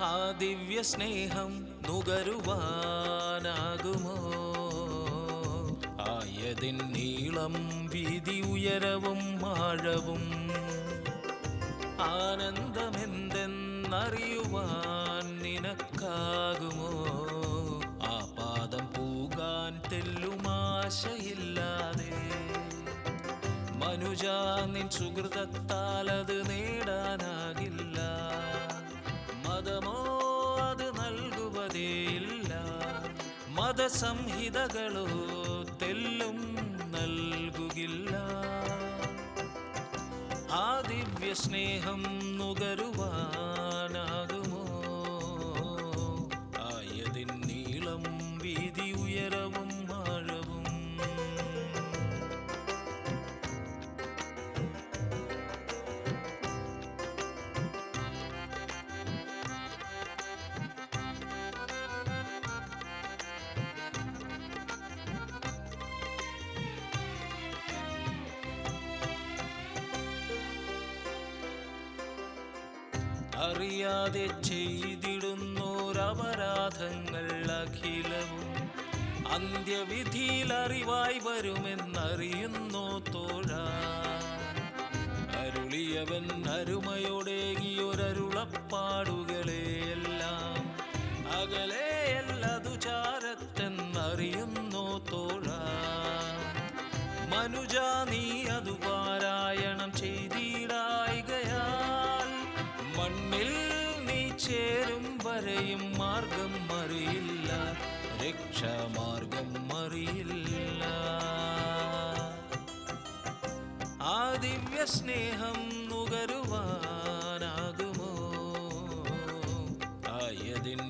ആ ദിവ്യ സ്നേഹം നുകരുവാനാകുമോ? ആയതിൻ നീളം വീതി ഉയരവും ആഴവും ആനന്ദമെന്തെന്നറിയുവാൻ നിനക്കാകുമോ? ആ പാദം പൂകാൻ തെല്ലുമാശയില്ലാതെ മനുജ നിൻ സുഹൃതത്താൽ മതസംഹിതകളോ തെല്ലും നൽകുകില്ല. ആ ദിവ്യ സ്നേഹം നുകരുവാനാകുമോ അറിയാതെ ചെയ്തിടുന്നോരപരാധങ്ങൾ അഖിലവും. അന്ത്യവിധിയിൽ അറിവായി വരുമെന്നറിയുന്നു തോഴ? അരുളിയവൻ അരുമയോടേകിയൊരരുളപ്പാടുകളെയെല്ലാം അകലെയല്ല ചാരത്തെന്നറിയുന്നോ തോഴ? മനുജാ നീ അതു ചേരും വരെയും മാർഗം അറിയില്ല. രക്ഷാമാർഗം അറിയില്ല. ആ ദിവ്യ സ്നേഹം നുകരുവാനാകുമോ? ആയതിൻ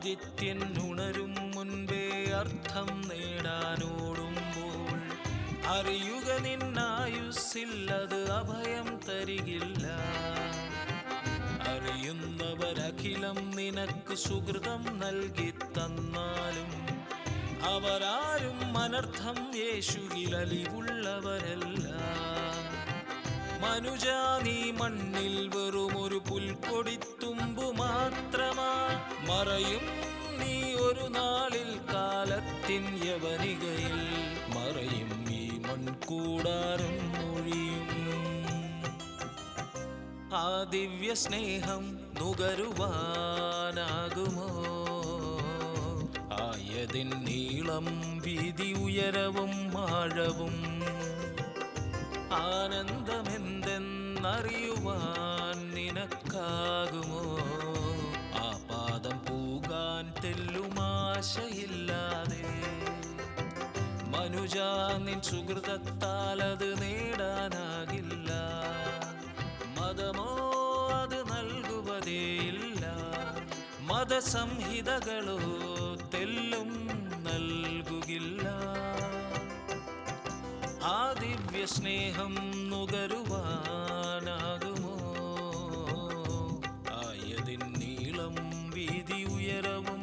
ആദിത്യൻ ഉണരും മുൻപേ അർത്ഥം നേടാനോടുമ്പോൾ അറിയുക നിന്നായുസില്ലത് അഭയം തരികില്ല. അറിയുന്നവരഖിലം നിനക്ക് സുഹൃതം നൽകി തന്നാലും അവരാരും അനർത്ഥം യേശുവിലലിവുള്ളവരല്ല മനുജാ നീ മണ്ണിൽ വെറുമൊരു ഒരു പുൽക്കൊടിത്തുമ്പു മാത്രമാ മറയും നീ ഒരു നാളിൽ കാലത്തിൻ യവനികയിൽ. മറയും ഈ മൺകൂടാരം മൊഴിയും ആ ദിവ്യ സ്നേഹം നുകരുവാനാകുമോ? ആയതിൻ നീളം വീതി ഉയരവും ആഴവും. ആനന്ദമെന്തെന്നറിയുവാൻ നിനക്കാകുമോ മനുജ നിൻ സുഹൃതത്താൽ അത് നേടാനാകില്ല. മതമോ അത് നൽകുവതേയില്ല. മതസംഹിതകളോ തെല്ലും നൽകുകില്ല. ആ ദിവ്യ സ്നേഹം നുകരുവാനാകുമോ? ആയതിൻ നീളം വീതി ഉയരവും